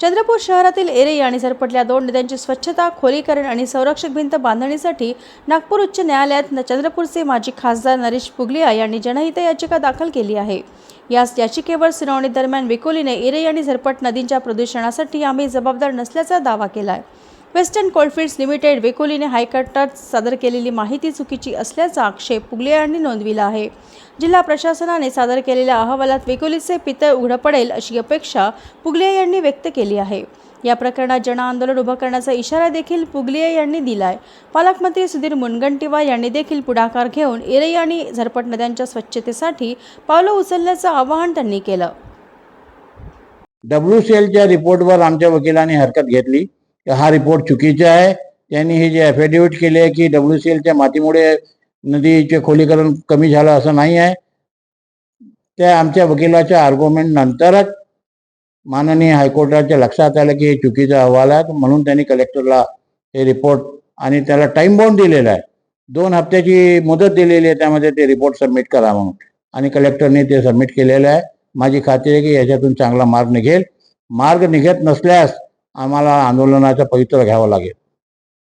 चंद्रपूर शहरातील एरे आणि झरपटल्या दोन नद्यांची स्वच्छता खोलीकरण आणि संरक्षक भिंत बांधणीसाठी नागपूर उच्च न्यायालयात चंद्रपूरचे माजी खासदार नरेश पुगलिया यांनी जनहित याचिका दाखल केली आहे. याच याचिकेवर सुनावणी दरम्यान वेकोलीने एरे आणि झरपट नदींच्या प्रदूषणासाठी आम्ही जबाबदार नसल्याचा दावा केला आहे वेस्टर्न कोल्डफिल्ड्स लिमिटेड वेकोलीने हायकोर्टात सादर केलेली माहिती चुकीची असल्याचा आक्षेप पुगले यांनी नोंदविला आहे. जिल्हा प्रशासनाने सादर केलेल्या अहवालात वेकोलीचे पितळ उघडं पडेल अशी अपेक्षा पुगले यांनी व्यक्त केली आहे. या प्रकरणात जनआंदोलन उभं करण्याचा इशारा देखील पुगलिया यांनी दिलाय. पालकमंत्री सुधीर मुनगंटीवार यांनी देखील पुढाकार घेऊन इरई आणि झरपट नद्यांच्या स्वच्छतेसाठी पावलं उचलण्याचं आवाहन त्यांनी केलं. डब्ल्यू सी एलच्या रिपोर्टवर आमच्या वकिलांनी हरकत घेतली. हा रिपोर्ट चुकीचा आहे. त्यांनी हे जे ॲफिडेव्हिट केले आहे की डब्ल्यू सी एलच्या मातीमुळे नदीचे खोलीकरण कमी झालं असं नाही आहे. त्या आमच्या वकिलाच्या आर्ग्युमेंट नंतरच माननीय हायकोर्टाच्या लक्षात आलं की हे चुकीचा अहवाल आहे. म्हणून त्यांनी कलेक्टरला हे रिपोर्ट आणि त्याला टाइम बाउंड दिलेला आहे. दोन हप्त्याची मुदत दिलेली आहे त्यामध्ये ते रिपोर्ट सबमिट करा म्हणून. आणि कलेक्टरने ते सबमिट केलेलं आहे. माझी खात्री आहे की याच्यातून चांगला मार्ग निघेल. मार्ग निघत नसल्यास आम्हाला आंदोलनाचा पवित्र घ्यावं लागेल.